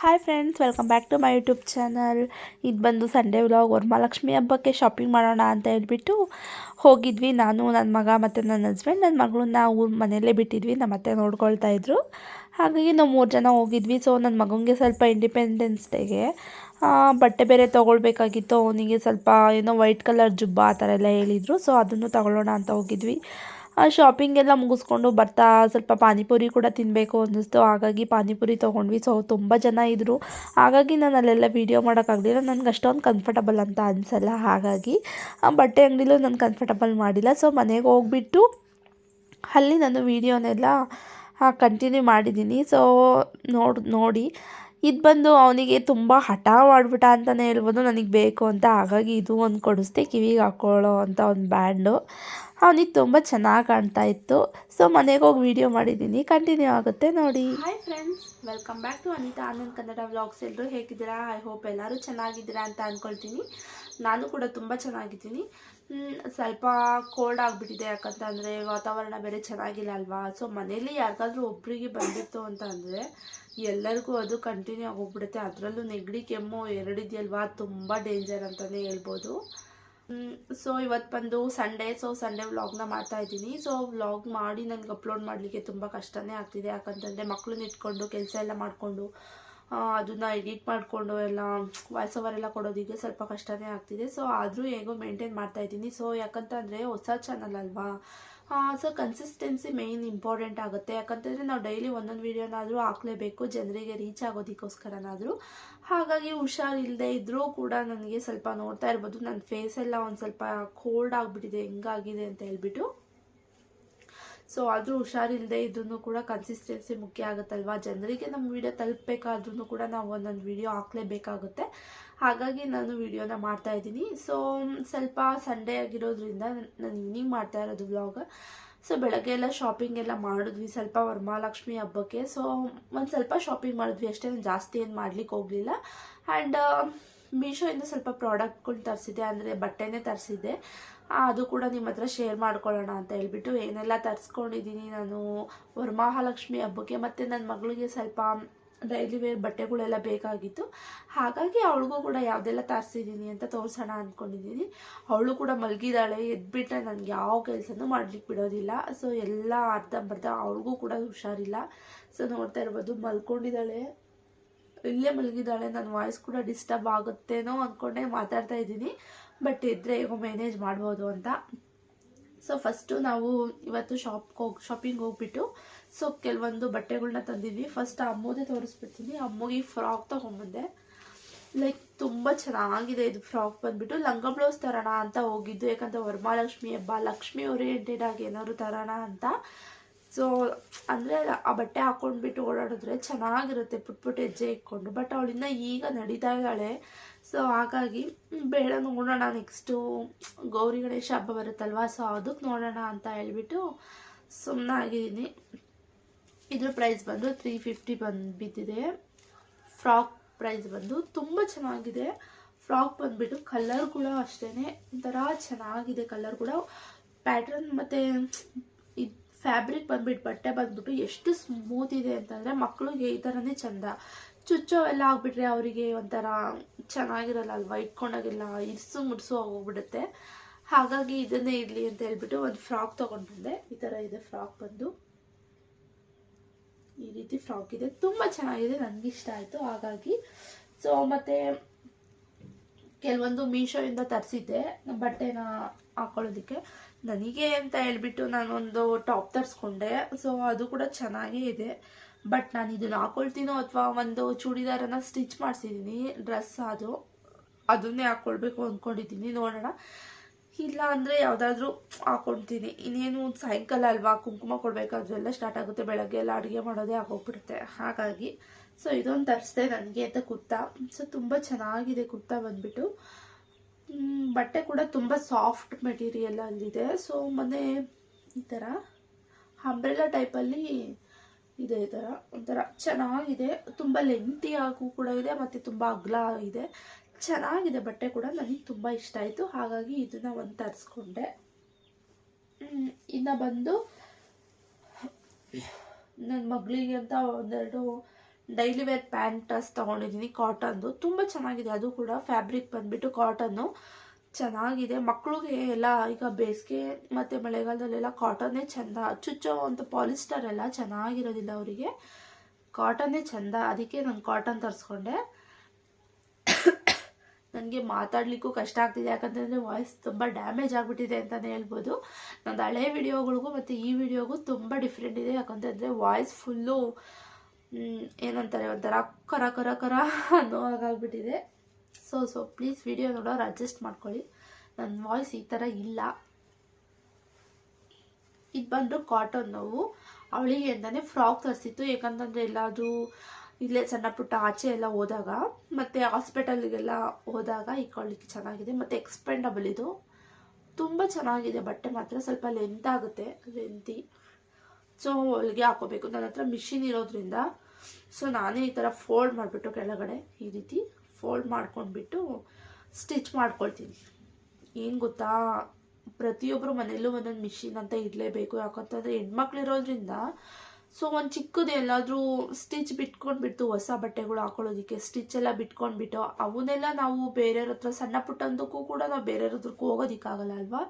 Hi friends welcome back to my YouTube channel ಇದು ಬಂದು Sunday vlog Varamahalakshmi ಹಬ್ಬಕ್ಕೆ shopping ಮಾಡೋಣ ಅಂತ ಹೇಳ್ಬಿಟ್ಟು ಹೋಗಿದ್ವಿ. ನಾನು ನನ್ನ ಮಗ ಮತ್ತು ನನ್ನ ಹಸ್ಬೆಂಡ್ ನನ್ನ ಮಗಳನ್ನ ಊರು ಮನೆಯಲ್ಲೇ ಬಿಟ್ಟಿದ್ವಿ. ನಮ್ಮ ಅತ್ತೆ ನೋಡ್ಕೊಳ್ತಾ ಇದ್ರು. ಹಾಗಾಗಿ ನಾವು ಮೂರು ಜನ ಹೋಗಿದ್ವಿ. ಸೊ ನನ್ನ ಮಗನಿಗೆ ಸ್ವಲ್ಪ ಇಂಡಿಪೆಂಡೆನ್ಸ್ ಡೇಗೆ ಬಟ್ಟೆ ಬೇರೆ ತೊಗೊಳ್ಬೇಕಾಗಿತ್ತು. ಅವನಿಗೆ ಸ್ವಲ್ಪ, ಏನೋ ವೈಟ್ ಕಲರ್ ಜುಬ್ಬ ಆ ಥರ ಎಲ್ಲ ಹೇಳಿದರು. ಸೊ ಅದನ್ನು ತಗೊಳ್ಳೋಣ ಅಂತ ಹೋಗಿದ್ವಿ. ಶಾಪಿಂಗ್ ಎಲ್ಲ ಮುಗಿಸ್ಕೊಂಡು ಬರ್ತಾ ಸ್ವಲ್ಪ ಪಾನಿಪುರಿ ಕೂಡ ತಿನ್ನಬೇಕು ಅನ್ನಿಸ್ತು. ಹಾಗಾಗಿ ಪಾನಿಪುರಿ ತೊಗೊಂಡ್ವಿ. ಸೊ ತುಂಬ ಜನ ಇದ್ದರು ಹಾಗಾಗಿ ನಾನು ಅಲ್ಲೆಲ್ಲ ವೀಡಿಯೋ ಮಾಡೋಕ್ಕಾಗಲಿಲ್ಲ. ನನಗೆ ಅಷ್ಟೊಂದು ಕಂಫರ್ಟಬಲ್ ಅಂತ ಅನಿಸಲ್ಲ. ಹಾಗಾಗಿ, ಆ ಬಟ್ಟೆ ಅಂಗಡಿಲೂ ನಾನು ಕಂಫರ್ಟಬಲ್ ಮಾಡಿಲ್ಲ. ಸೊ ಮನೆಗೆ ಹೋಗ್ಬಿಟ್ಟು ಅಲ್ಲಿ ನಾನು ವೀಡಿಯೋನೆಲ್ಲ ಕಂಟಿನ್ಯೂ ಮಾಡಿದ್ದೀನಿ ಸೊ ನೋಡಿ ನೋಡಿ. ಇದು ಬಂದು ಅವನಿಗೆ ತುಂಬ ಹಠ ಮಾಡಿಬಿಟ್ಟ ಅಂತಲೇ ಹೇಳ್ಬೋದು. ನನಗೆ ಬೇಕು ಅಂತ. ಹಾಗಾಗಿ ಇದು ಒಂದು ಕೊಡಿಸ್ದೆ, ಕಿವಿಗೆ ಹಾಕ್ಕೊಳ್ಳೋ ಅಂತ ಒಂದು ಬ್ಯಾಂಡು ಅವನಿಗೆ ತುಂಬ ಚೆನ್ನಾಗಿ ಕಾಣ್ತಾ ಇತ್ತು. ಸೊ ಮನೆಗೆ ಹೋಗಿ ವಿಡಿಯೋ ಮಾಡಿದ್ದೀನಿ ಕಂಟಿನ್ಯೂ ಆಗುತ್ತೆ ನೋಡಿ. Hi friends welcome back to Anitha Anand Kannada vlogs ಎಲ್ಲರೂ ಹೇಗಿದ್ದೀರಾ? ಐ ಹೋಪ್ ಎಲ್ಲರೂ ಚೆನ್ನಾಗಿದ್ದೀರಾ ಅಂತ ಅಂದ್ಕೊಳ್ತೀನಿ ನಾನು ಕೂಡ ತುಂಬ ಚೆನ್ನಾಗಿದ್ದೀನಿ. ಸ್ವಲ್ಪ ಕೋಲ್ಡ್ ಆಗಿಬಿಟ್ಟಿದೆ ಯಾಕಂತಂದರೆ ವಾತಾವರಣ ಬೇರೆ ಚೆನ್ನಾಗಿಲ್ಲ ಅಲ್ವಾ? ಸೊ ಮನೇಲಿ ಯಾರಿಗಾದ್ರೂ ಒಬ್ಬರಿಗೆ ಬಂದಿತ್ತು ಅಂತ ಅಂದರೆ ಎಲ್ಲರಿಗೂ ಅದು ಕಂಟಿನ್ಯೂ ಆಗೋಗ್ಬಿಡುತ್ತೆ. ಅದರಲ್ಲೂ ನೆಗಡಿ, ಕೆಮ್ಮು ಎರಡಿದೆಯಲ್ವಾ? ತುಂಬ ಡೇಂಜರ್ ಅಂತಲೇ ಹೇಳ್ಬೋದು. ಸೊ ಇವತ್ತು ಬಂದು ಸಂಡೇ ಸೊ ಸಂಡೇ ವ್ಲಾಗ್ನ ಮಾಡ್ತಾ ಇದ್ದೀನಿ. ಸೊ ವ್ಲಾಗ್ ಮಾಡಿ ನನಗೆ ಅಪ್ಲೋಡ್ ಮಾಡಲಿಕ್ಕೆ ತುಂಬ ಕಷ್ಟನೇ ಆಗ್ತಿದೆ. ಯಾಕಂತಂದರೆ ಮಕ್ಕಳನ್ನ ಇಟ್ಕೊಂಡು ಕೆಲಸ ಎಲ್ಲ ಮಾಡಿಕೊಂಡು ಅದನ್ನು ಎಡಿಟ್ ಮಾಡಿಕೊಂಡು ಎಲ್ಲ ವಾಯ್ಸ್ ಓವರ್ ಎಲ್ಲ ಕೊಡೋದಿಗೆ ಸ್ವಲ್ಪ ಕಷ್ಟನೇ ಆಗ್ತಿದೆ. ಸೊ ಆದರೂ ಹೇಗೋ ಮೇಂಟೈನ್ ಮಾಡ್ತಾ ಇದ್ದೀನಿ. ಸೊ ಯಾಕಂತಂದರೆ ಹೊಸ ಚಾನಲ್ ಅಲ್ವಾ? ಸೊ ಕನ್ಸಿಸ್ಟೆನ್ಸಿ ಮೇಯ್ನ್ ಇಂಪಾರ್ಟೆಂಟ್ ಆಗುತ್ತೆ. ಯಾಕಂತಂದರೆ ನಾವು ಡೈಲಿ ಒಂದೊಂದು ವೀಡಿಯೋನಾದರೂ ಹಾಕ್ಲೇಬೇಕು, ಜನರಿಗೆ ರೀಚ್ ಆಗೋದಕ್ಕೋಸ್ಕರನಾದರೂ. ಹಾಗಾಗಿ ಹುಷಾರಿಲ್ಲದೆ ಇದ್ದರೂ ಕೂಡ ನನಗೆ ಸ್ವಲ್ಪ ನೋಡ್ತಾ ಇರ್ಬೋದು. ನನ್ನ ಫೇಸ್ ಎಲ್ಲ ಒಂದು ಸ್ವಲ್ಪ ಕೋಲ್ಡ್ ಆಗಿಬಿಟ್ಟಿದೆ, ಹೆಂಗಾಗಿದೆ ಅಂತ ಹೇಳ್ಬಿಟ್ಟು. ಸೊ ಆದರೂ ಹುಷಾರಿಲ್ಲದೆ ಇದ್ರೂ ಕೂಡ ಕನ್ಸಿಸ್ಟೆನ್ಸಿ ಮುಖ್ಯ ಆಗುತ್ತಲ್ವಾ? ಜನರಿಗೆ ನಮ್ಮ ವಿಡಿಯೋ ತಲುಪಬೇಕಾದ್ರೂ ಕೂಡ ನಾವು ಒಂದೊಂದು ವಿಡಿಯೋ ಹಾಕ್ಲೇಬೇಕಾಗುತ್ತೆ. ಹಾಗಾಗಿ ನಾನು ವಿಡಿಯೋನ ಮಾಡ್ತಾ ಇದ್ದೀನಿ. ಸೊ ಸ್ವಲ್ಪ ಸಂಡೇ ಆಗಿರೋದ್ರಿಂದ ನಾನು ಈವ್ನಿಂಗ್ ಮಾಡ್ತಾ ಇರೋದು ವ್ಲಾಗ್ ಸೊ ಬೆಳಗ್ಗೆ ಎಲ್ಲ ಶಾಪಿಂಗ್ ಎಲ್ಲ ಮಾಡಿದ್ವಿ. ಸ್ವಲ್ಪ ವರಮಹಾಲಕ್ಷ್ಮಿ ಹಬ್ಬಕ್ಕೆ. ಸೊ ಒಂದು ಸ್ವಲ್ಪ ಶಾಪಿಂಗ್ ಮಾಡಿದ್ವಿ. ಅಷ್ಟೇ ನಾನು ಜಾಸ್ತಿ ಏನು ಮಾಡ್ಲಿಕ್ಕೆ ಹೋಗಲಿಲ್ಲ. ಆ್ಯಂಡ್ ಮೀಶೋಯಿಂದ ಸ್ವಲ್ಪ ಪ್ರಾಡಕ್ಟ್ಗಳು ತರಿಸಿದೆ ಅಂದರೆ ಬಟ್ಟೆನೇ ತರಿಸಿದ್ದೆ. ಅದು ಕೂಡ ನಿಮ್ಮ ಹತ್ರ ಶೇರ್ ಮಾಡ್ಕೊಳ್ಳೋಣ ಅಂತ ಹೇಳ್ಬಿಟ್ಟು ಏನೆಲ್ಲ ತರಿಸ್ಕೊಂಡಿದ್ದೀನಿ ನಾನು. ವರಮಹಾಲಕ್ಷ್ಮಿ ಹಬ್ಬಕ್ಕೆ ಮತ್ತು ನನ್ನ ಮಗಳಿಗೆ ಸ್ವಲ್ಪ ಡೈಲಿ ವೇರ್ ಬಟ್ಟೆಗಳೆಲ್ಲ ಬೇಕಾಗಿತ್ತು. ಹಾಗಾಗಿ ಅವಳಿಗೂ ಕೂಡ ಯಾವುದೆಲ್ಲ ತರಿಸಿದ್ದೀನಿ ಅಂತ ತೋರಿಸೋಣ ಅಂದ್ಕೊಂಡಿದ್ದೀನಿ ಅವಳು ಕೂಡ ಮಲಗಿದಾಳೆ, ಎದ್ಬಿಟ್ರೆ ನನಗೆ ಯಾವ ಕೆಲಸನೂ ಮಾಡ್ಲಿಕ್ಕೆ ಬಿಡೋದಿಲ್ಲ. ಸೊ ಎಲ್ಲ ಬರ್ತಾ ಅವಳಿಗೂ ಕೂಡ ಹುಷಾರಿಲ್ಲ. ಸೊ ನೋಡ್ತಾ ಇರ್ಬೋದು ಮಲ್ಕೊಂಡಿದ್ದಾಳೆ ಇಲ್ಲೇ ಮಲಗಿದ್ದಾಳೆ ನನ್ನ ವಾಯ್ಸ್ ಕೂಡ ಡಿಸ್ಟರ್ಬ್ ಆಗುತ್ತೇನೋ ಅಂದ್ಕೊಂಡೆ ಮಾತಾಡ್ತಾ ಇದ್ದೀನಿ. ಬಟ್ ಇದ್ದರೆ ಈಗ ಮ್ಯಾನೇಜ್ ಮಾಡ್ಬೋದು ಅಂತ. ಸೊ ಫಸ್ಟು ನಾವು ಇವತ್ತು ಶಾಪ್ಗೆ ಹೋಗಿ ಶಾಪಿಂಗ್ ಹೋಗ್ಬಿಟ್ಟು ಸೊ ಕೆಲವೊಂದು ಬಟ್ಟೆಗಳನ್ನ ತಂದಿದ್ವಿ. ಫಸ್ಟ್ ಅಮ್ಮೋದೇ ತೋರಿಸ್ಬಿಡ್ತೀನಿ. ಅಮ್ಮಗೆ ಫ್ರಾಕ್ ತೊಗೊಂಬಂದೆ ಲೈಕ್ ತುಂಬ ಚೆನ್ನಾಗಿದೆ ಇದು ಫ್ರಾಕ್ ಬಂದ್ಬಿಟ್ಟು. ಲಂಗ ಬ್ಲೌಸ್ ತರೋಣ ಅಂತ ಹೋಗಿದ್ದು. ಯಾಕಂದರೆ ವರಮಹಾಲಕ್ಷ್ಮಿ ಹಬ್ಬ, ಲಕ್ಷ್ಮಿ ಓರಿಯೆಂಟೆಡ್ ಆಗಿ ಏನಾದ್ರು ತರೋಣ ಅಂತ. ಸೊ ಅಂದರೆ ಆ ಬಟ್ಟೆ ಹಾಕೊಂಡ್ಬಿಟ್ಟು ಓಡಾಡಿದ್ರೆ ಚೆನ್ನಾಗಿರುತ್ತೆ. ಪುಟ್ ಪುಟ್ ಹೆಜ್ಜೆ ಇಟ್ಕೊಂಡು. ಬಟ್ ಅವಳಿಂದ ಈಗ ನಡೀತಾ ಇದ್ದಾಳೆ. ಸೊ ಹಾಗಾಗಿ ಬೇಡ ನೋಡೋಣ ನೆಕ್ಸ್ಟು ಗೌರಿ ಗಣೇಶ ಹಬ್ಬ ಬರುತ್ತಲ್ವಾ? ಸೊ ಅದಕ್ಕೆ ನೋಡೋಣ ಅಂತ ಹೇಳ್ಬಿಟ್ಟು ಸುಮ್ಮನೆ ಆಗಿದ್ದೀನಿ. ಇದ್ರ ಪ್ರೈಸ್ ಬಂದು ತ್ರೀ ಫಿಫ್ಟಿ ಬಂದು ಬಿದ್ದಿದೆ. ಫ್ರಾಕ್ ಪ್ರೈಸ್ ಬಂದು ತುಂಬ ಚೆನ್ನಾಗಿದೆ. ಫ್ರಾಕ್ ಬಂದುಬಿಟ್ಟು ಕಲರ್ ಕೂಡ ಅಷ್ಟೇ ಒಂಥರ ಚೆನ್ನಾಗಿದೆ ಕಲರ್ ಕೂಡ. ಪ್ಯಾಟ್ರನ್ ಮತ್ತು ಇದು ಫ್ಯಾಬ್ರಿಕ್ ಬಂದ್ಬಿಟ್ಟು ಬಟ್ಟೆ ಬಂದ್ಬಿಟ್ಟು ಎಷ್ಟು ಸ್ಮೂತ್ ಇದೆ ಅಂತಂದರೆ ಮಕ್ಕಳಿಗೆ ಈ ಥರನೇ ಚಂದ. ಚುಚ್ಚೋ ಎಲ್ಲ ಆಗಿಬಿಟ್ರೆ ಅವರಿಗೆ ಒಂಥರ ಚೆನ್ನಾಗಿರಲ್ಲ, ಅಲ್ವಾ? ಇಟ್ಕೊಂಡಾಗೆಲ್ಲ ಇರ್ಸು ಮುಡ್ಸು ಹೋಗ್ಬಿಡುತ್ತೆ ಹಾಗಾಗಿ ಇದನ್ನೇ ಇರಲಿ ಅಂತ ಹೇಳ್ಬಿಟ್ಟು ಒಂದು ಫ್ರಾಕ್ ತೊಗೊಂಡು ಬಂದೆ ಈ ಥರ ಇದೆ ಫ್ರಾಕ್ ಬಂದು. ಈ ರೀತಿ ಫ್ರಾಕ್ ಇದೆ. ತುಂಬ ಚೆನ್ನಾಗಿದೆ ನನಗೆ ಇಷ್ಟ ಆಯಿತು. ಹಾಗಾಗಿ, ಸೊ, ಮತ್ತು ಕೆಲವೊಂದು ಮೀಶೋಯಿಂದ ತರಿಸಿದ್ದೆ. ಬಟ್ಟೆನ ಹಾಕೊಳ್ಳೋದಕ್ಕೆ. ನನಗೆ ಅಂತ ಹೇಳ್ಬಿಟ್ಟು ನಾನೊಂದು ಟಾಪ್ ತರಿಸ್ಕೊಂಡೆ. ಸೊ, ಅದು ಕೂಡ ಚೆನ್ನಾಗೇ ಇದೆ. ಬಟ್ ನಾನು ಇದನ್ನು ಹಾಕೊಳ್ತೀನೋ ಅಥವಾ ಒಂದು ಚೂಡಿದಾರನ ಸ್ಟಿಚ್ ಮಾಡಿಸಿದ್ದೀನಿ ಡ್ರೆಸ್ ಅದು, ಅದನ್ನೇ ಹಾಕ್ಕೊಳ್ಬೇಕು ಅಂದ್ಕೊಂಡಿದ್ದೀನಿ ನೋಡೋಣ. ಇಲ್ಲ ಅಂದರೆ ಯಾವುದಾದ್ರೂ ಹಾಕೊಳ್ತೀನಿ. ಇನ್ನೇನು ಸಾಯಂಕಾಲ ಅಲ್ವಾ, ಕುಂಕುಮ ಕೊಡಬೇಕಾದ್ರೆಲ್ಲ ಸ್ಟಾರ್ಟ್ ಆಗುತ್ತೆ, ಬೆಳಗ್ಗೆ ಎಲ್ಲ ಅಡುಗೆ ಮಾಡೋದೇ ಆಗೋಗ್ಬಿಡುತ್ತೆ. ಹಾಗಾಗಿ ಸೊ ಇದೊಂದು ತರಿಸ್ದೆ ನನಗೆ ಅಂತ ಕುರ್ತಾ. ಸೊ ತುಂಬ ಚೆನ್ನಾಗಿದೆ ಕುರ್ತಾ ಬಂದುಬಿಟ್ಟು. ಬಟ್ಟೆ ಕೂಡ ತುಂಬ ಸಾಫ್ಟ್ ಮೆಟೀರಿಯಲ್ ಅಲ್ಲಿದೆ. ಸೊ ಮೊನ್ನೆ ಈ ಥರ ಅಂಬ್ರೆಲಾ ಟೈಪಲ್ಲಿ ಇದೆ ಥರ ಒಂಥರ ಚೆನ್ನಾಗಿದೆ. ತುಂಬ ಲೆಂತಿ ಆಗು ಕೂಡ ಇದೆ, ಮತ್ತು ತುಂಬ ಅಗ್ಲ ಇದೆ. ಚೆನ್ನಾಗಿದೆ ಬಟ್ಟೆ ಕೂಡ ನನಗೆ ತುಂಬ ಇಷ್ಟ ಆಯಿತು. ಹಾಗಾಗಿ ಇದನ್ನು ಒಂದು ತರಿಸ್ಕೊಂಡೆ. ಇನ್ನು ಬಂದು ನನ್ನ ಮಗಳಿಗೆ ಅಂತ ಒಂದೆರಡು ಡೈಲಿ ವೇರ್ ಪ್ಯಾಂಟಸ್ ತೊಗೊಂಡಿದ್ದೀನಿ ಕಾಟನ್ದು ತುಂಬ ಚೆನ್ನಾಗಿದೆ. ಅದು ಕೂಡ ಫ್ಯಾಬ್ರಿಕ್ ಬಂದುಬಿಟ್ಟು ಕಾಟನ್ನು ಚೆನ್ನಾಗಿದೆ. ಮಕ್ಕಳಿಗೆ ಎಲ್ಲ ಈಗ ಬೇಸಿಗೆ ಮತ್ತು ಮಳೆಗಾಲದಲ್ಲೆಲ್ಲ ಕಾಟನ್ನೇ ಚೆಂದ. ಚುಚ್ಚೋ ಅಂತ ಪಾಲಿಸ್ಟರ್ ಎಲ್ಲ ಚೆನ್ನಾಗಿರೋದಿಲ್ಲ ಅವರಿಗೆ. ಕಾಟನ್ನೇ ಚೆಂದ. ಅದಕ್ಕೆ ನಾನು ಕಾಟನ್ ತರಿಸ್ಕೊಂಡೆ. ನನಗೆ ಮಾತಾಡಲಿಕ್ಕೂ ಕಷ್ಟ ಆಗ್ತಿದೆ. ಯಾಕಂತಂದರೆ ವಾಯ್ಸ್ ತುಂಬ ಡ್ಯಾಮೇಜ್ ಆಗಿಬಿಟ್ಟಿದೆ ಅಂತಲೇ ಹೇಳ್ಬೋದು. ನಂದು ಹಳೆ ವಿಡಿಯೋಗಳಿಗೂ ಮತ್ತು ಈ ವಿಡಿಯೋಗೂ ತುಂಬ ಡಿಫ್ರೆಂಟ್ ಇದೆ. ಯಾಕಂತಂದರೆ ವಾಯ್ಸ್ ಫುಲ್ಲು ಏನಂತಾರೆ ಒಂಥರ ಕರ ಕರ ಕರ ಅನ್ನೋ ಹಾಗಾಗ್ಬಿಟ್ಟಿದೆ. ಸೊ ಸೊ ಪ್ಲೀಸ್ ವಿಡಿಯೋ ನೋಡೋರು ಅಡ್ಜಸ್ಟ್ ಮಾಡ್ಕೊಳ್ಳಿ. ನನ್ನ ವಾಯ್ಸ್ ಈ ಥರ ಇಲ್ಲ. ಇದು ಬಂದು ಕಾಟನ್ ನೋವು. ಅವಳಿಗೆ ಅಂತಾನೆ ಫ್ರಾಕ್ ತರಿಸಿತ್ತು ಯಾಕಂತಂದರೆ ಎಲ್ಲಾದರೂ ಇಲ್ಲೇ ಸಣ್ಣ ಪುಟ್ಟ ಆಚೆ ಎಲ್ಲ ಹೋದಾಗ, ಮತ್ತು ಹಾಸ್ಪಿಟಲ್ಗೆಲ್ಲ ಹೋದಾಗ ಇಕ್ಕೊಳ್ಳಿಕ್ಕೆ ಚೆನ್ನಾಗಿದೆ. ಮತ್ತು ಎಕ್ಸ್ಪೆಂಡಬಲ್ ಇದು. ತುಂಬ ಚೆನ್ನಾಗಿದೆ, ಬಟ್ಟೆ ಮಾತ್ರ ಸ್ವಲ್ಪ ಲೆಂತ್ ಆಗುತ್ತೆ ಲೆಂತಿ ಸೊ ಹೊಲಿಗೆ ಹಾಕೋಬೇಕು ನನ್ನ ಹತ್ರ ಮಿಷಿನ್ ಇರೋದ್ರಿಂದ. ಸೊ ನಾನೇ ಈ ಥರ ಫೋಲ್ಡ್ ಮಾಡಿಬಿಟ್ಟು ಕೆಳಗಡೆ ಈ ರೀತಿ ಫೋಲ್ಡ್ ಮಾಡ್ಕೊಂಡ್ಬಿಟ್ಟು ಸ್ಟಿಚ್ ಮಾಡ್ಕೊಳ್ತೀನಿ. ಏನು ಗೊತ್ತಾ? ಪ್ರತಿಯೊಬ್ಬರು ಮನೆಯಲ್ಲೂ ಒಂದೊಂದು ಮಿಷಿನ್ ಅಂತ ಇರಲೇಬೇಕು. ಯಾಕಂತಂದರೆ ಹೆಣ್ಮಕ್ಳು ಇರೋದ್ರಿಂದ ಸೊ ಒಂದು ಚಿಕ್ಕದು ಎಲ್ಲಾದರೂ ಸ್ಟಿಚ್ ಬಿಟ್ಕೊಂಡ್ಬಿಟ್ಟು ಹೊಸ ಬಟ್ಟೆಗಳು ಹಾಕೊಳ್ಳೋದಕ್ಕೆ ಸ್ಟಿಚ್ ಎಲ್ಲ ಬಿಟ್ಕೊಂಡ್ಬಿಟ್ಟು ಅವನ್ನೆಲ್ಲ ನಾವು ಬೇರೆಯವ್ರ ಹತ್ರ ಸಣ್ಣ ಪುಟ್ಟಂದಕ್ಕೂ ಕೂಡ ನಾವು ಬೇರೆಯವ್ರ ಹತ್ರಕ್ಕೂ ಹೋಗೋದಕ್ಕಾಗಲ್ಲ ಅಲ್ವಾ?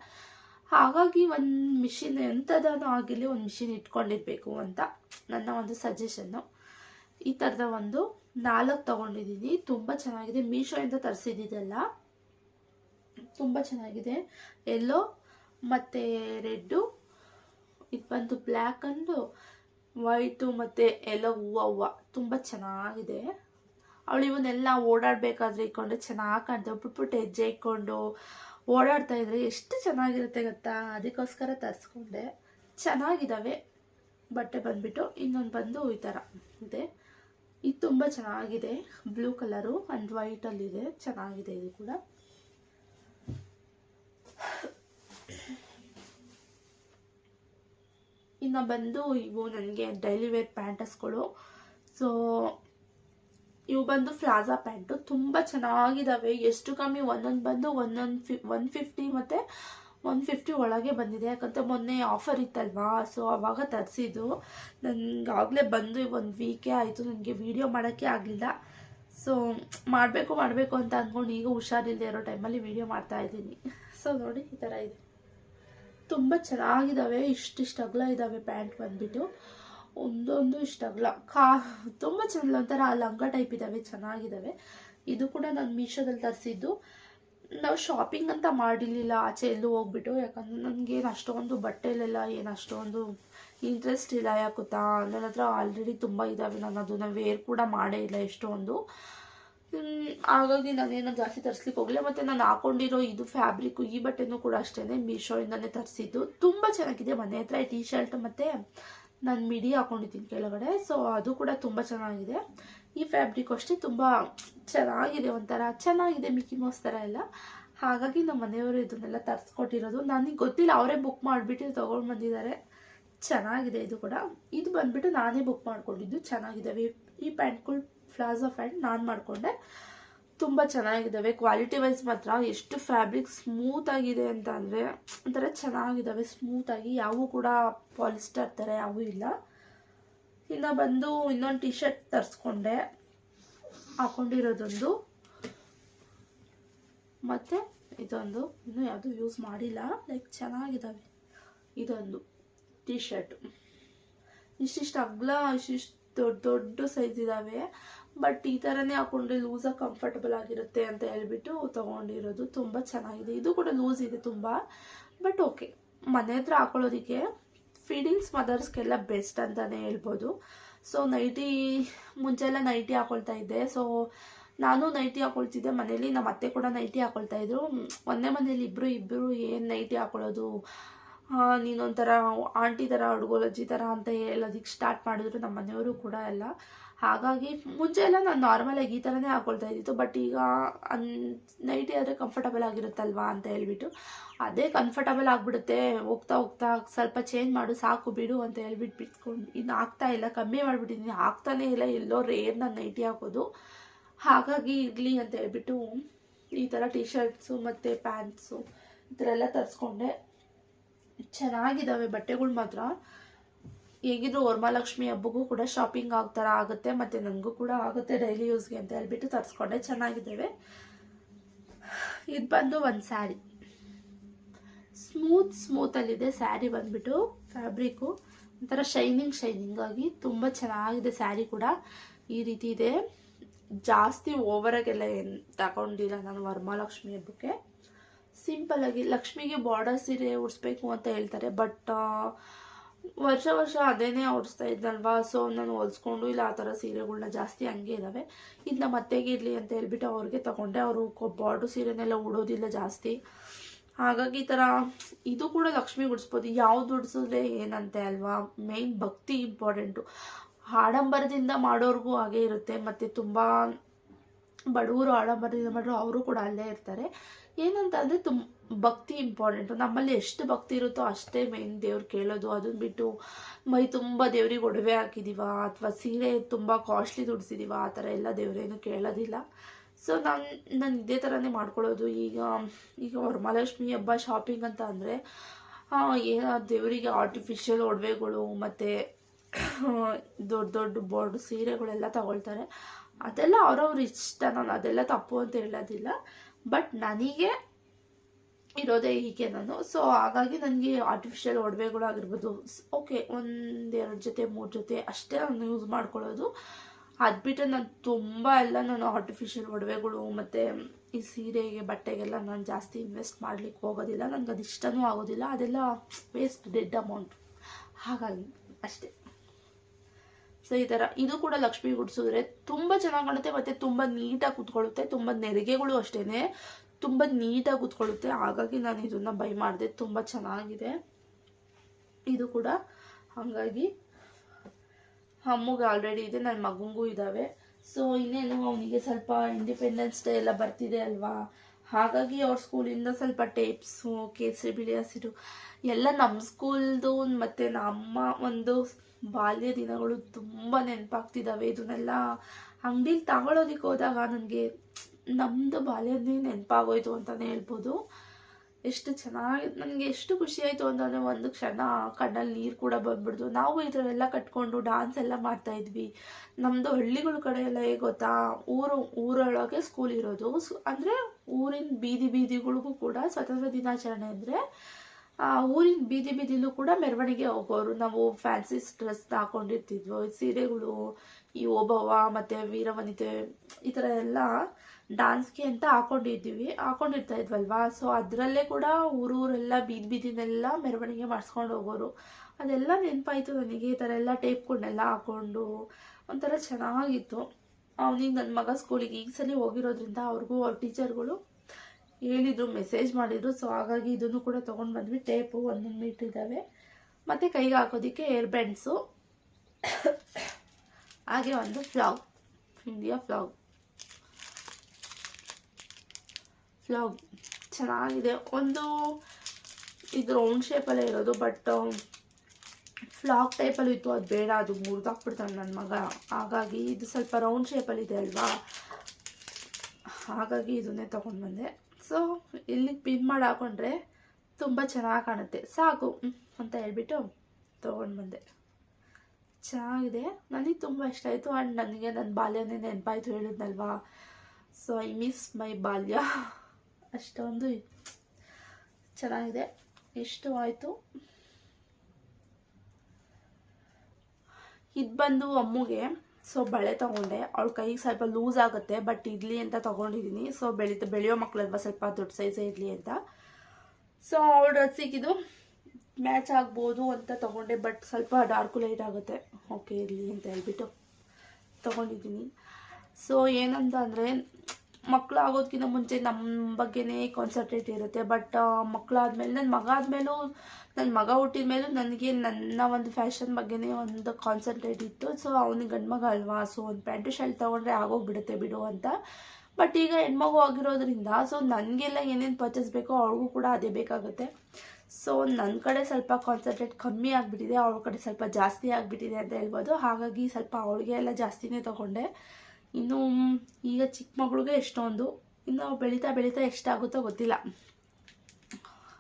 ಹಾಗಾಗಿ ಒಂದು ಮಿಷಿನ್ ಎಂಥದ್ದಾನು ಆಗಿರಲಿ ಒಂದು ಮಿಷಿನ್ ಇಟ್ಕೊಂಡಿರಬೇಕು ಅಂತ ನನ್ನ ಒಂದು ಸಜೆಷನ್ನು ಈ ಥರದ ಒಂದು ನಾಲ್ಕು ತಗೊಂಡಿದ್ದೀನಿ. ತುಂಬ ಚೆನ್ನಾಗಿದೆ. ಮೀಶೋಯಿಂದ ತರಿಸಿದ್ದೆಲ್ಲ ತುಂಬ ಚೆನ್ನಾಗಿದೆ. ಎಲ್ಲೋ ಮತ್ತು ರೆಡ್ಡು ಇದು ಬಂದು ಬ್ಲ್ಯಾಕ್ ಅಂದು ವೈಟು ಮತ್ತು ಎಲ್ಲೋ ಹೂವು ಹೂವು. ತುಂಬ ಚೆನ್ನಾಗಿದೆ. ಅವಳು ಇವನ್ನೆಲ್ಲ ಓಡಾಡಬೇಕಾದ್ರೆ ಇಟ್ಕೊಂಡ್ರೆ ಚೆನ್ನಾಗಿ ಕಾಣ್ತವೆ ಪುಟ್ ಪುಟ್ಟ ಹೆಜ್ಜೆ ಇಟ್ಕೊಂಡು ಓಡಾಡ್ತಾ ಇದ್ರೆ ಎಷ್ಟು ಚೆನ್ನಾಗಿರುತ್ತೆ ಗೊತ್ತಾ? ಅದಕ್ಕೋಸ್ಕರ ತರಿಸ್ಕೊಂಡೆ. ಚೆನ್ನಾಗಿದ್ದಾವೆ ಬಟ್ಟೆ ಬಂದುಬಿಟ್ಟು ಇನ್ನೊಂದು ಬಂದು ಈ ಥರ ಇದೆ. ಇದು ತುಂಬ ಚೆನ್ನಾಗಿದೆ. ಬ್ಲೂ ಕಲರು ಆ್ಯಂಡ್ ವೈಟಲ್ಲಿದೆ ಚೆನ್ನಾಗಿದೆ ಇದು ಕೂಡ. ಇನ್ನು ಬಂದು ಇವು ನನಗೆ ಡೈಲಿ ವೇರ್ ಪ್ಯಾಂಟಸ್ಗಳು ಸೊ ಇವು ಬಂದು ಫ್ಲಾಜಾ ಪ್ಯಾಂಟು ತುಂಬ ಚೆನ್ನಾಗಿದ್ದಾವೆ ಎಷ್ಟು ಕಮ್ಮಿ ಒಂದೊಂದು ಬಂದು ಒಂದೊಂದು ಫಿ ಒನ್ ಫಿಫ್ಟಿ ಮತ್ತು ಒನ್ ಫಿಫ್ಟಿ ಒಳಗೆ ಬಂದಿದೆ. ಯಾಕಂತ ಮೊನ್ನೆ ಆಫರ್ ಇತ್ತಲ್ವಾ? ಸೊ ಅವಾಗ ತರಿಸಿದ್ದು. ನನಗಾಗಲೇ ಬಂದು ಒಂದು ವೀಕೇ ಆಯಿತು. ನನಗೆ ವೀಡಿಯೋ ಮಾಡೋಕ್ಕೆ ಆಗಲಿಲ್ಲ. ಸೊ ಮಾಡಬೇಕು ಮಾಡಬೇಕು ಅಂತ ಅಂದ್ಕೊಂಡು ಈಗ ಹುಷಾರಿಲ್ಲದೆ ಇರೋ ಟೈಮಲ್ಲಿ ವೀಡಿಯೋ ಮಾಡ್ತಾ ಇದ್ದೀನಿ. ಸೊ ನೋಡಿ, ಈ ಥರ ಇದೆ. ತುಂಬ ಚೆನ್ನಾಗಿದ್ದಾವೆ ಇಷ್ಟಿಷ್ಟು ಅಗಲ ಇದ್ದಾವೆ ಪ್ಯಾಂಟ್ ಬಂದುಬಿಟ್ಟು. ಒಂದೊಂದು ಇಷ್ಟು ಅಗಲ ಕಾ, ತುಂಬ ಚೆಂದ ಒಂಥರ ಲಂಗ ಟೈಪ್ ಇದ್ದಾವೆ ಚೆನ್ನಾಗಿದ್ದಾವೆ ಇದು ಕೂಡ ನಾನು ಮೀಶೋದಲ್ಲಿ ತರಿಸಿದ್ದು. ನಾವು ಶಾಪಿಂಗ್ ಅಂತ ಮಾಡಿರಲಿಲ್ಲ. ಆಚೆ ಎಲ್ಲೂ ಹೋಗ್ಬಿಟ್ಟು, ಯಾಕಂದ್ರೆ ನನಗೇನು ಅಷ್ಟೊಂದು ಬಟ್ಟೆಲೆಲ್ಲ ಏನು ಅಷ್ಟೊಂದು ಇಂಟ್ರೆಸ್ಟ್ ಇಲ್ಲ. ಯಾಕುತ್ತಾ? ನನ್ನ ಹತ್ರ ಆಲ್ರೆಡಿ ತುಂಬ ಇದ್ದಾವೆ ನಾನು ಅದನ್ನು ವೇರ್ ಕೂಡ ಮಾಡೇ ಇಲ್ಲ ಎಷ್ಟೊಂದು. ಹಾಗಾಗಿ ನಾನೇನು ಜಾಸ್ತಿ ತರಿಸ್ಲಿಕ್ಕೆ ಹೋಗಲಿಲ್ಲ. ಮತ್ತು ನಾನು ಹಾಕೊಂಡಿರೋ ಇದು ಫ್ಯಾಬ್ರಿಕ್ಕು ಈ ಬಟ್ಟೆನೂ ಕೂಡ ಅಷ್ಟೇ ಮೀಶೋಯಿಂದನೇ ತರಿಸಿದ್ದು. ತುಂಬ ಚೆನ್ನಾಗಿದೆ. ಮನೆ ಹತ್ರ ಟೀ ಶರ್ಟ್ ಮತ್ತು ನಾನು ಮಿಡಿ ಹಾಕೊಂಡಿದ್ದೀನಿ ಕೆಳಗಡೆ. ಸೊ ಅದು ಕೂಡ ತುಂಬ ಚೆನ್ನಾಗಿದೆ. ಈ ಫ್ಯಾಬ್ರಿಕ್ ಅಷ್ಟೇ ತುಂಬ ಚೆನ್ನಾಗಿದೆ ಒಂಥರ, ಚೆನ್ನಾಗಿದೆ ಮಿಕ್ಕಿ ಮೌಸ್ ಥರ ಎಲ್ಲ. ಹಾಗಾಗಿ ನಮ್ಮ ಮನೆಯವರು ಇದನ್ನೆಲ್ಲ ತರಿಸ್ಕೊಟ್ಟಿರೋದು. ನನಗೆ ಗೊತ್ತಿಲ್ಲ, ಅವರೇ ಬುಕ್ ಮಾಡಿಬಿಟ್ಟು ತೊಗೊಂಡು ಬಂದಿದ್ದಾರೆ. ಚೆನ್ನಾಗಿದೆ ಇದು ಕೂಡ. ಇದು ಬಂದ್ಬಿಟ್ಟು ನಾನೇ ಬುಕ್ ಮಾಡ್ಕೊಂಡಿದ್ದು. ಚೆನ್ನಾಗಿದ್ದಾವೆ ಈ ಪ್ಯಾಂಟ್ಗಳು ಫ್ಲಾಜಾ ಪ್ಯಾಂಟ್ ನಾನು ಮಾಡಿಕೊಂಡೆ. ತುಂಬ ಚೆನ್ನಾಗಿದ್ದಾವೆ. ಕ್ವಾಲಿಟಿ ವೈಸ್ ಮಾತ್ರ ಎಷ್ಟು ಫ್ಯಾಬ್ರಿಕ್ ಸ್ಮೂತಾಗಿದೆ ಅಂತ ಅಂದರೆ ಒಂಥರ ಚೆನ್ನಾಗಿದ್ದಾವೆ. ಸ್ಮೂತಾಗಿ ಯಾವೂ ಕೂಡ ಪಾಲಿಸ್ಟರ್ ಥರ ಯಾವೂ ಇಲ್ಲ. ಇನ್ನು ಬಂದು ಇನ್ನೊಂದು ಟಿ ಶರ್ಟ್ ತರಿಸ್ಕೊಂಡೆ. ಹಾಕೊಂಡಿರೋದೊಂದು. ಮತ್ತೆ ಇದೊಂದು. ಇನ್ನೂ ಯಾವುದು ಯೂಸ್ ಮಾಡಿಲ್ಲ. ಲೈಕ್ ಚೆನ್ನಾಗಿದ್ದಾವೆ ಇದೊಂದು ಟಿ ಶರ್ಟ್ ಇಷ್ಟಿಷ್ಟು ಅಗ್ಲ, ಇಷ್ಟಿಷ್ಟು ದೊಡ್ಡ ದೊಡ್ಡ ಸೈಜ್ ಇದ್ದಾವೆ ಬಟ್ ಈ ಥರನೇ ಹಾಕೊಂಡ್ರೆ ಲೂಸಾಗಿ ಕಂಫರ್ಟಬಲ್ ಆಗಿರುತ್ತೆ ಅಂತ ಹೇಳ್ಬಿಟ್ಟು ತೊಗೊಂಡಿರೋದು. ತುಂಬ ಚೆನ್ನಾಗಿದೆ. ಇದು ಕೂಡ ಲೂಸ್ ಇದೆ ತುಂಬ. ಬಟ್ ಓಕೆ ಮನೆ ಹತ್ರ ಹಾಕೊಳ್ಳೋದಕ್ಕೆ ಫೀಡಿಂಗ್ಸ್ ಮದರ್ಸ್ಗೆಲ್ಲ ಬೆಸ್ಟ್ ಅಂತಲೇ ಹೇಳ್ಬೋದು. ಸೊ ನೈಟಿ ಮುಂಚೆಲ್ಲ ನೈಟಿ ಹಾಕೊಳ್ತಾ ಇದ್ದೆ. ಸೊ ನಾನು ನೈಟಿ ಹಾಕೊಳ್ತಿದ್ದೆ. ಮನೇಲಿ ನಮ್ಮ ಅತ್ತೆ ಕೂಡ ನೈಟಿ ಹಾಕೊಳ್ತಾ ಇದ್ರು. ಒಂದೇ ಮನೇಲಿ ಇಬ್ಬರು ಇಬ್ಬರು ಏನು ನೈಟಿ ಹಾಕೊಳ್ಳೋದು ನೀನೊಂಥರ ಆಂಟಿ ಥರ ಹುಡುಗೋಲಜ್ಜಿ ಥರ ಅಂತ ಹೇಳೋದಕ್ಕೆ ಸ್ಟಾರ್ಟ್ ಮಾಡಿದ್ರು ನಮ್ಮ ಮನೆಯವರು ಕೂಡ ಎಲ್ಲ. ಹಾಗಾಗಿ ಮುಂಚೆ ಎಲ್ಲ ನಾನು ನಾರ್ಮಲಾಗಿ ಈ ಥರನೇ ಹಾಕೊಳ್ತಾ ಇದ್ದಿತ್ತು ಬಟ್ ಈಗ ಅನ್ ನೈಟಿ ಆದರೆ ಕಂಫರ್ಟಬಲ್ ಆಗಿರುತ್ತಲ್ವಾ ಅಂತ ಹೇಳ್ಬಿಟ್ಟು, ಅದೇ ಕಂಫರ್ಟಬಲ್ ಆಗಿಬಿಡುತ್ತೆ, ಹೋಗ್ತಾ ಹೋಗ್ತಾ ಸ್ವಲ್ಪ ಚೇಂಜ್ ಮಾಡು, ಸಾಕು ಬಿಡು ಅಂತ ಹೇಳ್ಬಿಟ್ಟು ಬಿಟ್ಕೊಂಡು ಇನ್ನು ಆಗ್ತಾ ಇಲ್ಲ, ಕಮ್ಮಿ ಮಾಡಿಬಿಟ್ಟಿದ್ದೀನಿ ಆಗ್ತಾನೇ ಇಲ್ಲ, ಎಲ್ಲೋ ರೇರ್ ನಾನು ನೈಟಿ ಹಾಕೋದು. ಹಾಗಾಗಿ ಇರಲಿ ಅಂತ ಹೇಳ್ಬಿಟ್ಟು ಈ ಥರ ಟಿ ಶರ್ಟ್ಸು ಮತ್ತು ಪ್ಯಾಂಟ್ಸು ಈ ಥರ ಎಲ್ಲ ತರಿಸ್ಕೊಂಡೆ. ಚೆನ್ನಾಗಿದ್ದಾವೆ ಬಟ್ಟೆಗಳು ಮಾತ್ರ. ಹೇಗಿದ್ರು ವರಮಹಾಲಕ್ಷ್ಮಿ ಹಬ್ಬಗೂ ಕೂಡ ಶಾಪಿಂಗ್ ಆಗ್ತಾರ ಆಗುತ್ತೆ, ಮತ್ತು ನನಗೂ ಕೂಡ ಆಗುತ್ತೆ ಡೈಲಿ ಯೂಸ್ಗೆ ಅಂತ ಹೇಳ್ಬಿಟ್ಟು ತರಿಸ್ಕೊಂಡೆ, ಚೆನ್ನಾಗಿದ್ದಾವೆ. ಇದು ಬಂದು ಒಂದು ಸ್ಯಾರಿ ಸ್ಮೂತ್ ಸ್ಮೂತಲ್ಲಿದೆ ಸ್ಯಾರಿ ಬಂದ್ಬಿಟ್ಟು ಫ್ಯಾಬ್ರಿಕ್ಕು ಒಂಥರ ಶೈನಿಂಗ್ ಶೈನಿಂಗ್ ಆಗಿ ತುಂಬ ಚೆನ್ನಾಗಿದೆ ಸ್ಯಾರಿ ಕೂಡ. ಈ ರೀತಿ ಇದೆ. ಜಾಸ್ತಿ ಓವರಾಗೆಲ್ಲ ಏನು ತಗೊಂಡಿಲ್ಲ ನಾನು ವರಮಹಾಲಕ್ಷ್ಮಿ ಹಬ್ಬಕ್ಕೆ. ಸಿಂಪಲ್ ಆಗಿ ಲಕ್ಷ್ಮಿಗೆ ಬಾರ್ಡರ್ ಸೀರೆ ಉಡಿಸ್ಬೇಕು ಅಂತ ಹೇಳ್ತಾರೆ ಬಟ್ ವರ್ಷ ವರ್ಷ ಅದೇನೇ ಓಡಿಸ್ತಾ ಇದ್ದಲ್ವಾ? ಸೊ ನಾನು ಹೊಲ್ಸ್ಕೊಂಡು ಇಲ್ಲ, ಆ ಥರ ಸೀರೆಗಳನ್ನ ಜಾಸ್ತಿ ಹಂಗೆ ಇದ್ದಾವೆ ಇದು ನಮ್ಮ ಅತ್ತೆಗೆ ಇರಲಿ ಅಂತ ಹೇಳ್ಬಿಟ್ಟು ಅವ್ರಿಗೆ ತಗೊಂಡೆ. ಅವರು ಬಾರ್ಡ್ರ್ ಸೀರೆನೆಲ್ಲ ಉಡೋದಿಲ್ಲ ಜಾಸ್ತಿ. ಹಾಗಾಗಿ ಈ ಥರ ಇದು ಕೂಡ ಲಕ್ಷ್ಮಿ ಉಡಿಸ್ಬೋದು. ಯಾವ್ದು ಉಡಿಸಿದ್ರೆ ಏನಂತೆ ಅಲ್ವಾ? ಮೇನ್ ಭಕ್ತಿ ಇಂಪಾರ್ಟೆಂಟು ಆಡಂಬರದಿಂದ ಮಾಡೋರ್ಗೂ ಹಾಗೆ ಇರುತ್ತೆ. ಮತ್ತು ತುಂಬ ಬಡವರು ಆಡಂಬರದಿಂದ ಮಾಡೋರು ಅವರು ಕೂಡ ಅಲ್ಲೇ ಇರ್ತಾರೆ. ಏನಂತ ಅಂದರೆ ತುಂಬ ಭಕ್ತಿ ಇಂಪಾರ್ಟೆಂಟು ನಮ್ಮಲ್ಲಿ ಎಷ್ಟು ಭಕ್ತಿ ಇರುತ್ತೋ ಅಷ್ಟೇ ಮೇನ್ ದೇವ್ರು ಕೇಳೋದು. ಅದನ್ನ ಬಿಟ್ಟು ಮೈ ತುಂಬ ದೇವ್ರಿಗೆ ಒಡವೆ ಹಾಕಿದೀವ, ಅಥವಾ ಸೀರೆ ತುಂಬ ಕಾಸ್ಟ್ಲಿ ದುಡಿಸಿದೀವ, ಆ ಥರ ಎಲ್ಲ ದೇವ್ರೇನು ಕೇಳೋದಿಲ್ಲ. ಸೊ ನಾನು ನಾನು ಇದೇ ಥರನೇ ಮಾಡ್ಕೊಳ್ಳೋದು. ಈಗ ಈಗ ವರಮಹಾಲಕ್ಷ್ಮಿ ಹಬ್ಬ ಶಾಪಿಂಗ್ ಅಂತ ಅಂದರೆ ಏನೋ ದೇವರಿಗೆ ಆರ್ಟಿಫಿಷಿಯಲ್ ಒಡವೆಗಳು ಮತ್ತು, ದೊಡ್ಡ ದೊಡ್ಡ ಬೋರ್ಡ್ ಸೀರೆಗಳೆಲ್ಲ ತಗೊಳ್ತಾರೆ. ಅದೆಲ್ಲ ಅವ್ರವ್ರ ಇಷ್ಟ. ನಾನು ಅದೆಲ್ಲ ತಪ್ಪು ಅಂತ ಹೇಳೋದಿಲ್ಲ. ಬಟ್ ನನಗೆ ಇರೋದೇ ಹೀಗೆ ನಾನು. ಸೊ ಹಾಗಾಗಿ ನನಗೆ ಆರ್ಟಿಫಿಷಿಯಲ್ ಒಡವೆಗಳಾಗಿರ್ಬೋದು ಓಕೆ ಒಂದೆರಡು ಜೊತೆ, ಮೂರು ಜೊತೆ ಅಷ್ಟೇ ನಾನು ಯೂಸ್ ಮಾಡ್ಕೊಳ್ಳೋದು. ಅದು ಬಿಟ್ಟರೆ ನಾನು ತುಂಬ ಎಲ್ಲ ನಾನು ಆರ್ಟಿಫಿಷಿಯಲ್ ಒಡವೆಗಳು ಮತ್ತು ಈ ಸೀರೆಗೆ, ಬಟ್ಟೆಗೆಲ್ಲ ನಾನು ಜಾಸ್ತಿ ಇನ್ವೆಸ್ಟ್ ಮಾಡ್ಲಿಕ್ಕೆ ಹೋಗೋದಿಲ್ಲ. ನನಗೆ ಅದು ಇಷ್ಟನೂ ಆಗೋದಿಲ್ಲ. ಅದೆಲ್ಲ ವೇಸ್ಟ್ ಡೆಡ್ ಅಮೌಂಟ್ ಹಾಗಾಗಿ ಅಷ್ಟೇ. ಸೊ ಈ ಥರ. ಇದು ಕೂಡ ಲಕ್ಷ್ಮಿ ಗುಡಿಸಿದ್ರೆ ತುಂಬ ಚೆನ್ನಾಗಿ ಕಾಣುತ್ತೆ, ಮತ್ತು ತುಂಬ ನೀಟಾಗಿ ಕುತ್ಕೊಳ್ಳುತ್ತೆ, ತುಂಬ ನೆರಿಗೆಗಳು ಅಷ್ಟೇ ತುಂಬ ನೀಟಾಗಿ ಕೂತ್ಕೊಳ್ಳುತ್ತೆ. ಹಾಗಾಗಿ ನಾನು ಇದನ್ನು ಬೈ ಮಾಡಿದೆ ತುಂಬ ಚೆನ್ನಾಗಿದೆ. ಇದು ಕೂಡ ಹಾಗಾಗಿ ಅಮ್ಮಗೆ ಆಲ್ರೆಡಿ ಇದೆ. ನನ್ನ ಮಗುಗೂ ಇದ್ದಾವೆ ಸೊ ಇನ್ನೇನು ಅವನಿಗೆ ಸ್ವಲ್ಪ ಇಂಡಿಪೆಂಡೆನ್ಸ್ ಡೇ ಎಲ್ಲ ಬರ್ತಿದೆ ಅಲ್ವಾ? ಹಾಗಾಗಿ ಅವ್ರ ಸ್ಕೂಲಿಂದ ಸ್ವಲ್ಪ ಟೇಪ್ಸು ಕೇಸರಿ ಬಿಳಿ ಹಸಿರು ಎಲ್ಲ ನಮ್ಮ ಸ್ಕೂಲ್ದು ಮತ್ತು ನಮ್ಮ ಒಂದು ಬಾಲ್ಯ ದಿನಗಳು ತುಂಬ ನೆನಪಾಗ್ತಿದ್ದಾವೆ ಇದನ್ನೆಲ್ಲ ಅಂಗಡಿಲಿ ತಗೊಳ್ಳೋದಕ್ಕೆ ಹೋದಾಗ ನನಗೆ ನಮ್ಮದು ಬಾಲ್ಯದ ನೆನಪಾಗೋಯ್ತು ಅಂತಲೇ ಹೇಳ್ಬೋದು. ಎಷ್ಟು ಚೆನ್ನಾಗಿ, ನನಗೆ ಎಷ್ಟು ಖುಷಿ ಆಯಿತು ಅಂತಂದರೆ ಒಂದು ಕ್ಷಣ ಕಣ್ಣಲ್ಲಿ ನೀರು ಕೂಡ ಬಂದ್ಬಿಡ್ತು. ನಾವು ಈ ಥರ ಎಲ್ಲ ಕಟ್ಕೊಂಡು ಡಾನ್ಸ್ ಎಲ್ಲ ಮಾಡ್ತಾ ಇದ್ವಿ. ನಮ್ಮದು ಹಳ್ಳಿಗಳ ಕಡೆ ಎಲ್ಲ ಹೇಗೆ ಗೊತ್ತಾ, ಊರು, ಊರೊಳಗೆ ಸ್ಕೂಲ್ ಇರೋದು. ಅಂದರೆ ಊರಿನ ಬೀದಿ ಬೀದಿಗಳಿಗೂ ಕೂಡ ಸ್ವತಂತ್ರ ದಿನಾಚರಣೆ ಅಂದರೆ ಊರಿನ ಬೀದಿ ಬೀದಿಲೂ ಕೂಡ ಮೆರವಣಿಗೆ ಹೋಗೋರು. ನಾವು ಫ್ಯಾನ್ಸಿ ಡ್ರೆಸ್ ಹಾಕೊಂಡಿರ್ತಿದ್ವು, ಸೀರೆಗಳು, ಈ ಓಬವ್ವ ಮತ್ತು ವೀರವನಿತೆ, ಈ ಥರ ಎಲ್ಲ ಡಾನ್ಸ್ಗೆ ಅಂತ ಹಾಕೊಂಡಿದ್ದೀವಿ, ಹಾಕೊಂಡಿರ್ತಾ ಇದ್ವಲ್ವಾ? ಸೊ ಅದರಲ್ಲೇ ಕೂಡ ಊರೂರೆಲ್ಲ ಬೀದಿ ಬೀದಿನೆಲ್ಲ ಮೆರವಣಿಗೆ ಮಾಡಿಸ್ಕೊಂಡು ಹೋಗೋರು. ಅದೆಲ್ಲ ನೆನಪಾಯಿತು ನನಗೆ, ಈ ಥರ ಎಲ್ಲ ಟೇಪ್ಗಳನ್ನೆಲ್ಲ ಹಾಕೊಂಡು. ಒಂಥರ ಚೆನ್ನಾಗಿತ್ತು. ಅವನಿಗೆ ನನ್ನ ಮಗ ಸ್ಕೂಲಿಗೆ ಈಗ ಸಲ ಹೋಗಿರೋದ್ರಿಂದ ಅವ್ರಿಗೂ ಅವ್ರ ಟೀಚರ್ಗಳು ಹೇಳಿದರು, ಮೆಸೇಜ್ ಮಾಡಿದರು. ಸೊ ಹಾಗಾಗಿ ಇದನ್ನು ಕೂಡ ತೊಗೊಂಡು ಬಂದ್ವಿ. ಟೇಪು ಒಂದೊಂದು ಇಟ್ಟಿದ್ದಾವೆ. ಮತ್ತು ಕೈಗೆ ಹಾಕೋದಕ್ಕೆ ಏರ್ ಬ್ಯಾಂಡ್ಸು ಹಾಗೆ ಒಂದು ಫ್ಲಾಗ್ ಇಂಡಿಯಾ ಫ್ಲಾಗ್ ಫ್ಲಾಗ್ ಚೆನ್ನಾಗಿದೆ. ಒಂದು ಇದು ರೌಂಡ್ ಶೇಪಲ್ಲೇ ಇರೋದು ಬಟ್ ಫ್ಲಾಗ್ ಟೈಪಲ್ಲಿ ಇತ್ತು, ಅದು ಬೇಡ, ಅದು ಮುರಿದಾಕ್ಬಿಡ್ತಾನೆ ನನ್ನ ಮಗ. ಹಾಗಾಗಿ ಇದು ಸ್ವಲ್ಪ ರೌಂಡ್ ಶೇಪಲ್ಲಿದೆ ಅಲ್ವಾ? ಹಾಗಾಗಿ ಇದನ್ನೇ ತೊಗೊಂಡು ಬಂದೆ. ಸೊ ಇಲ್ಲಿ ಪಿನ್ ಮಾಡಿ ಹಾಕೊಂಡ್ರೆ ತುಂಬ ಚೆನ್ನಾಗಿ ಕಾಣುತ್ತೆ. ಸಾಕು ಅಂತ ಹೇಳ್ಬಿಟ್ಟು ತೊಗೊಂಡು ಬಂದೆ. ಚೆನ್ನಾಗಿದೆ. ನನಗೆ ತುಂಬ ಇಷ್ಟ ಆಯಿತು. ಆ್ಯಂಡ್ ನನಗೆ ನನ್ನ ಬಾಲ್ಯನೇ ನೆನಪಾಯಿತು ಹೇಳಿದ್ನಲ್ವಾ? ಸೊ ಐ ಮಿಸ್ ಮೈ ಬಾಲ್ಯ. ಅಷ್ಟೊಂದು ಚೆನ್ನಾಗಿದೆ. ಇಷ್ಟು ಆಯಿತು? ಇದು ಬಂದು ಅಮ್ಮಗೆ. ಸೊ ಬಳೆ ತೊಗೊಂಡೆ. ಅವಳ ಕೈಗೆ ಸ್ವಲ್ಪ ಲೂಸ್ ಆಗುತ್ತೆ ಬಟ್ ಇರಲಿ ಅಂತ ತೊಗೊಂಡಿದ್ದೀನಿ ಸೊ ಬೆಳೀತ ಬೆಳೆಯೋ ಮಕ್ಕಳಲ್ವ ಸ್ವಲ್ಪ ದೊಡ್ಡ ಸೈಜೇ ಇರಲಿ ಅಂತ. ಸೊ ಅವಳ ಡ್ರೆಸ್ಸಿಗೆ ಇದು ಮ್ಯಾಚ್ ಆಗ್ಬೋದು ಅಂತ ತೊಗೊಂಡೆ ಬಟ್ ಸ್ವಲ್ಪ ಡಾರ್ಕು ಲೈಟ್ ಆಗುತ್ತೆ. ಓಕೆ ಇರಲಿ ಅಂತ ಹೇಳ್ಬಿಟ್ಟು ತೊಗೊಂಡಿದ್ದೀನಿ ಸೊ ಏನಂತ ಅಂದರೆ ಮಕ್ಕಳು ಆಗೋದಕ್ಕಿಂತ ಮುಂಚೆ ನಮ್ಮ ಬಗ್ಗೆನೇ ಕಾನ್ಸಂಟ್ರೇಟ್ ಇರುತ್ತೆ. ಬಟ್ ಮಕ್ಕಳಾದ್ಮೇಲೆ ನನ್ನ ಮಗ ಆದಮೇಲೂ ನನ್ನ ಮಗ ಹುಟ್ಟಿದ ಮೇಲೂ ನನಗೆ ನನ್ನ ಒಂದು ಫ್ಯಾಷನ್ ಬಗ್ಗೆನೇ ಒಂದು ಕಾನ್ಸಂಟ್ರೇಟ್ ಇತ್ತು. ಸೊ ಅವನಿಗೆ ಗಂಡು ಮಗ ಅಲ್ವಾ? ಸೊ ಒಂದು ಪ್ಯಾಂಟು ಶರ್ಟ್ ತೊಗೊಂಡ್ರೆ ಆಗೋಗ್ಬಿಡುತ್ತೆ ಬಿಡು ಅಂತ. ಬಟ್ ಈಗ ಹೆಣ್ಮಗು ಆಗಿರೋದ್ರಿಂದ ಸೊ ನನಗೆಲ್ಲ ಏನೇನು ಪರ್ಚೇಸ್ ಬೇಕೋ ಅವ್ರಿಗೂ ಕೂಡ ಅದೇ ಬೇಕಾಗುತ್ತೆ. ಸೊ ನನ್ನ ಕಡೆ ಸ್ವಲ್ಪ ಕಾನ್ಸಂಟ್ರೇಟ್ ಕಮ್ಮಿ ಆಗಿಬಿಟ್ಟಿದೆ. ಅವಳ ಕಡೆ ಸ್ವಲ್ಪ ಜಾಸ್ತಿ ಆಗಿಬಿಟ್ಟಿದೆ ಅಂತ ಹೇಳ್ಬೋದು. ಹಾಗಾಗಿ ಸ್ವಲ್ಪ ಅವಳಿಗೆ ಎಲ್ಲ ಜಾಸ್ತಿನೇ ತೊಗೊಂಡೆ. ಇನ್ನು ಈಗ ಚಿಕ್ಕ ಮಗಳಿಗೆ ಎಷ್ಟೊಂದು, ಇನ್ನು ಬೆಳೀತಾ ಬೆಳೀತಾ ಎಷ್ಟಾಗುತ್ತೋ ಗೊತ್ತಿಲ್ಲ.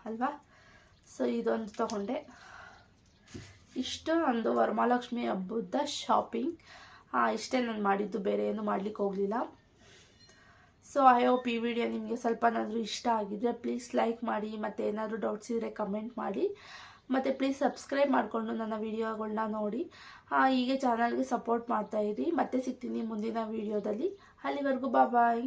ಅಲ್ವಾ? ಸೊ ಇದೊಂದು ತಗೊಂಡೆ. ಇಷ್ಟು ನಂದು ವರಮಹಾಲಕ್ಷ್ಮಿ ಹಬ್ಬದ ಶಾಪಿಂಗ್ ಇಷ್ಟೇ ನಾನು ಮಾಡಿದ್ದು, ಬೇರೆ ಏನು ಮಾಡ್ಲಿಕ್ಕೆ ಹೋಗಲಿಲ್ಲ. ಸೊ ಐ ಹೋಪ್ ಈ ವಿಡಿಯೋ ನಿಮಗೆ ಸ್ವಲ್ಪನಾದರೂ ಇಷ್ಟ ಆಗಿದ್ರೆ ಪ್ಲೀಸ್ ಲೈಕ್ ಮಾಡಿ, ಮತ್ತು ಏನಾದರೂ ಡೌಟ್ಸ್ ಇದ್ದರೆ ಕಮೆಂಟ್ ಮಾಡಿ. ಮತ್ತು ಪ್ಲೀಸ್ ಸಬ್ಸ್ಕ್ರೈಬ್ ಮಾಡಿಕೊಂಡು ನನ್ನ ವಿಡಿಯೋಗಳನ್ನ ನೋಡಿ. ಹೀಗೆ ಚಾನಲ್ಗೆ ಸಪೋರ್ಟ್ ಮಾಡ್ತಾಯಿರಿ ಮತ್ತೆ ಸಿಗ್ತೀನಿ ಮುಂದಿನ ವಿಡಿಯೋದಲ್ಲಿ ಅಲ್ಲಿವರೆಗೂ ಬಾಯ್